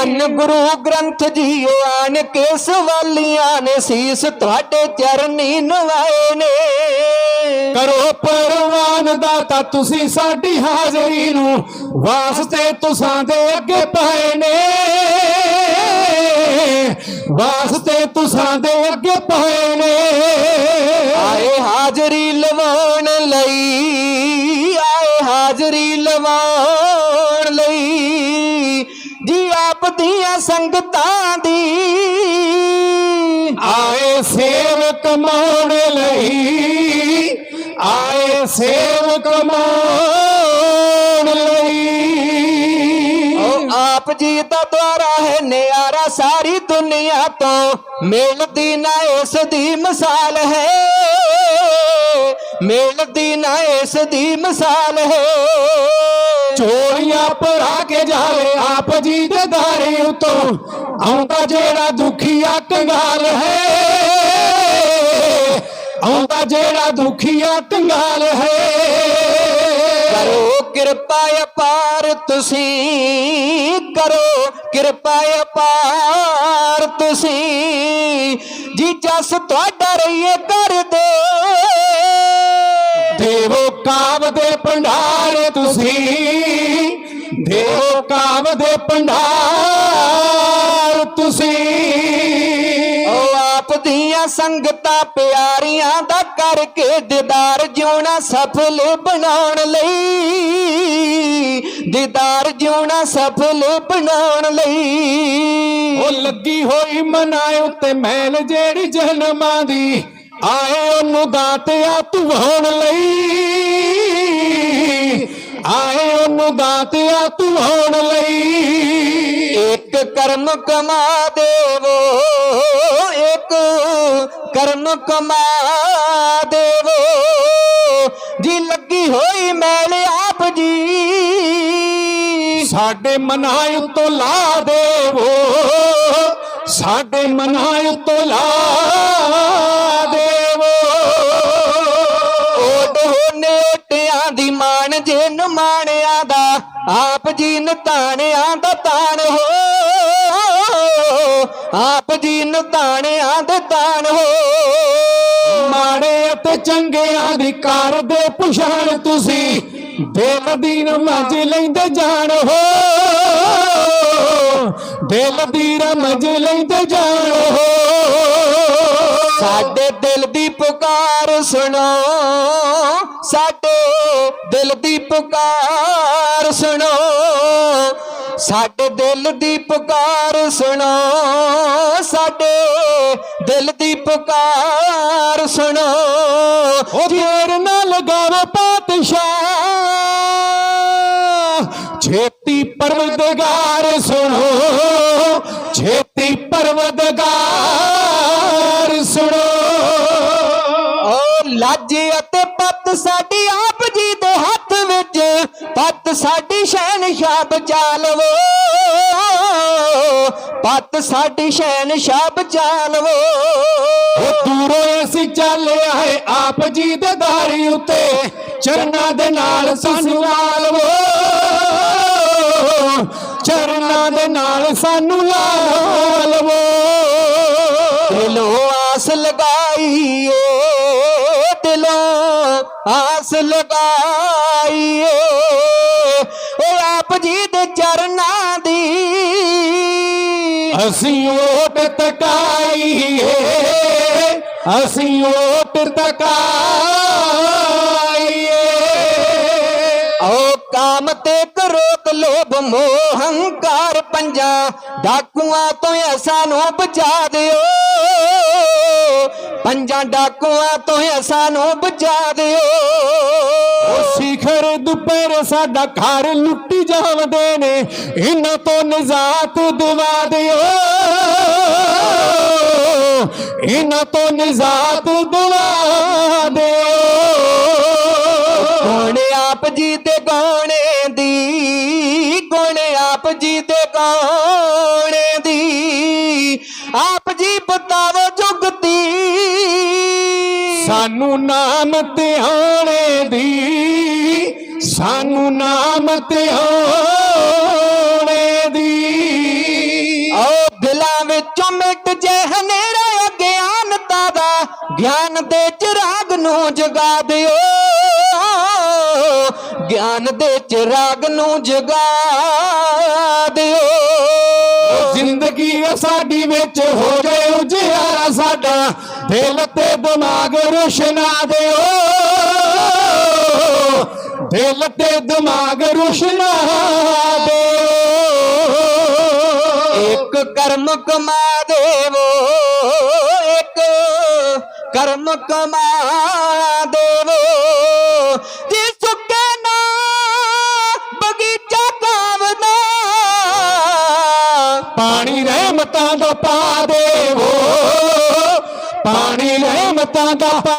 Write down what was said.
ਧੰਨ ਗੁਰੂ ਗ੍ਰੰਥ ਜੀ ਆਣ ਕੇ ਸਵਾਲੀਆਂ ਨੇ ਸੀਸ ਤੁਹਾਡੇ ਚਰਨੀ ਨਵਾਏ ਨੇ। ਕਰੋ ਪਰਵਾਨ ਦਾਤਾ ਤੁਸੀਂ ਸਾਡੀ ਹਾਜ਼ਰੀ ਨੂੰ ਵਾਸਤੇ ਤੁਸਾਂ ਦੇ ਅੱਗੇ ਪਾਏ ਨੇ। ਵਾਸਤੇ ਤੁਸਾਂ ਦੇ ਅੱਗੇ ਪਾਏ ਨੇ। ਆਏ ਹਾਜ਼ਰੀ ਲਵਾਉਣ ਲਈ ਦੀਆਂ ਸੰਗਤਾਂ ਦੀ। ਆਏ ਸੇਵਕ ਮਾਣ ਲਈ। ਆਏ ਸੇਵਕ ਮਾਣ ਲਈ। ਉਹ ਆਪ ਜੀ ਦਾ ਦੁਆਰਾ ਹੈ ਨਿਆਰਾ ਸਾਰੀ ਦੁਨੀਆ ਤੋਂ। ਮਿਲਦੀ ਨਾ ਇਸ ਦੀ ਮਿਸਾਲ ਹੈ। ਮਿਲਦੀ ਨਾ ਇਸ ਦੀ ਮਿਸਾਲ ਹੈ। ਚੋਰੀਆਂ ਭਰਾ ਕੇ ਜਾਵੇ ਆਪ ਜੀ ਦੇ ਦਾਰੇ ਉਤੋਂ। ਆਉਂਦਾ ਜਿਹੜਾ ਦੁਖੀਆ ਕੰਗਾਲ ਹੈ। ਆਉਂਦਾ ਜਿਹੜਾ ਦੁਖੀਆ ਕੰਗਾਲ ਹੈ। ਕਰੋ ਕਿਰਪਾ ਅਪਾਰ ਤੁਸੀਂ ਕਰੋ ਕਿਰਪਾ ਅਪਾਰ ਤੁਸੀਂ। ਜੀ ਜਸ ਤੁਹਾਡਾ ਰਹੀਏ ਕਰਦੇ ਦੇਵੋ ਕਾਵ ਦੇ ਭੰਡਾਰ ਤੁਸੀਂ। ਦੇਵੋ ਕਾਵ ਦੇ ਭੰਡਾਰ ਤੁਸੀਂ। ਉਹ ਆਪ ਦੀਆਂ ਸੰਗਤਾਂ ਪਿਆਰੀਆਂ ਦਾ ਕਰਕੇ ਦੀਦਾਰ ਜਿਉਣਾ ਸਫਲ ਬਣਾਉਣ ਲਈ। ਦੀਦਾਰ ਜਿਉਣਾ ਸਫਲ ਬਣਾਉਣ ਲਈ। ਉਹ ਲੱਗੀ ਹੋਈ ਮਨਾਏ ਉੱਤੇ ਮੈਲ ਜਿਹੜੀ ਜਨਮਾਂ ਦੀ। ਆਏ ਉਹਨੂੰ ਦਾਤਿਆ ਧੁਵਾਉਣ ਲਈ। ਆਏ ਉਹਨੂੰ ਦਾਤਿਆ ਧੁਵਾਉਣ ਲਈ। ਇੱਕ ਕਰਮ ਕਮਾ ਦੇਵੋ, ਇੱਕ ਕਰਮ ਕਮਾ ਦੇਵੋ। ਜੀ ਲੱਗੀ ਹੋਈ ਮੈਲ ਆਪ ਜੀ, ਸਾਡੇ ਮਨਾਂ ਉੱਤੋਂ ਲਾ ਦੇਵੋ। ਸਾਡੇ ਮਨਾਂ ਉੱਤੋਂ ਲਾ ਆਪ ਜੀ ਨਤਾਣਿਆਂ ਦਾ ਤਾਣ ਹੋ। ਆਪ ਜੀ ਨਤਾਣਿਆਂ ਦੇ ਤਾਣ ਹੋ। ਮਾੜੇ ਅਤੇ ਚੰਗਿਆਂ ਦੀ ਕਰਦੇ ਪਛਾਣ ਤੁਸੀਂ। ਦਿਲ ਦੀ ਰਮਜ ਲੈਂਦੇ ਜਾਣ ਹੋ। ਦਿਲ ਦੀ ਰਮਜ ਲੈਂਦੇ ਜਾਣ ਹੋ। ਸਾਡੇ ਦਿਲ ਦੀ ਪੁਕਾਰ ਸੁਣੋ। ਸਾਡੇ ਦਿਲ ਦੀ ਪੁਕਾਰ ਸੁਣੋ। ਸਾਡੇ ਦਿਲ ਦੀ ਪੁਕਾਰ ਸੁਣੋ। ਸਾਡੇ ਦਿਲ ਦੀ ਪੁਕਾਰ ਸੁਣੋ। ਉਹ ਦੇਰ ਨਾ ਲਗਾਵੇ ਪਾਤਸ਼ਾਹ। ਛੇਤੀ ਪਰਵਦਗਾਰ ਸੁਣੋ। ਛੇਤੀ ਪਰਵਦਗਾਰ ਸੁਣੋ। ਓ ਲੱਜ ਅਤੇ ਸਾਡੀ ਆਪ ਜੀ ਦੇ ਹੱਥ ਵਿੱਚ ਪੱਤ ਸਾਡੀ ਸ਼ੈਨ ਸ਼ਾਹ ਬਚਾ ਲਵੋ ਪੱਤ ਸਾਡੀ ਸ਼ੈਨ ਸ਼ਾਹ ਬਚਾ ਲਵੋ ਉਹ ਦੂਰੋਂ ਅਸੀਂ ਚੱਲ ਆਏ ਆਪ ਜੀ ਦੇ ਧਾਰੀ ਉੱਤੇ ਚਰਨਾਂ ਦੇ ਨਾਲ ਸਾਨੂੰ ਲਾ ਲਵੋ ਚਰਨਾਂ ਦੇ ਨਾਲ ਸਾਨੂੰ ਲਾ ਲਵੋ ਦਿਲੋਂ ਆਸ ਲਗਾਈਏ ਆਸ ਲਗਾਈਏ ਓ ਆਪ ਜੀ ਦੇ ਚਰਨਾਂ ਦੀ ਅਸੀਂ ਓਟ ਤਕਾਈਏ। ਅਸੀਂ ਓਟ ਤਕਾਈਏ। ਓ ਕਾਮ ਤੇ ਕ੍ਰੋਧ ਲੋਭ ਮੋਹ ਹੰਕਾਰ ਪੰਜਾ। ਡਾਕੂਆਂ ਤੋਂ ਇਹ ਸਾਨੂੰ ਬਚਾ ਦਿਓ। ਪੰਜਾਂ ਡਾਕੂਆਂ ਤੋਂ ਸਾਨੂੰ ਬਚਾ ਦਿਓ। ਉਹ ਸਿਖਰ ਦੁਪਹਿਰ ਸਾਡਾ ਘਰ ਲੁੱਟੀ ਜਾਵਦੇ ਨੇ ਇਹਨਾਂ ਤੋਂ ਨਿਜ਼ਾਤ ਦਿਵਾ ਦਿਓ। ਇਹਨਾਂ ਤੋਂ ਨਿਜ਼ਾਤ ਦਿਵਾ ਦਿਓ। ਗੁਣ ਆਪ ਜੀ ਦੇ ਗਾਣੇ ਸਾਨੂੰ ਨਾਮ ਤੇ ਹੋਣੇ ਦੀ, ਸਾਨੂੰ ਨਾਮ ਤੇ ਹੋਣੇ ਦੀ। ਓ ਦਿਲਾਂ ਵਿੱਚੋਂ ਮਿਟ ਜੇ ਹਨੇਰਾ ਅਗਿਆਨਤਾ ਦਾ, ਗਿਆਨ ਦੇ ਚਿਰਾਗ ਨੂੰ ਜਗਾ ਦਿਓ। ਗਿਆਨ ਦੇ ਚਿਰਾਗ ਨੂੰ ਜਗਾ ਦਿਓ। ਜ਼ਿੰਦਗੀ ਸਾਡੀ ਵਿੱਚ ਹੋ ਗਏ ਉਜਿਆ। ਸਾਡਾ ਦਿਲ ਤੇ ਦਿਮਾਗ ਰੁਸ਼ਨਾ ਦਿਓ। ਦਿਲ ਤੇ ਦਿਮਾਗ ਰੁਸ਼ਨਾ ਦਿਓ। ਇੱਕ ਕਰਮ ਕਮਾ ਦੇਵੋ, ਇੱਕ ਕਰਮ ਕਮਾ ਦੇਵੋ ਰਹਿਮਤਾਂ ਦਾ ਪਾ ਦੇਵੋ। ਪਾਣੀ ਰਹਿਮਤਾਂ ਦਾ ਪਾ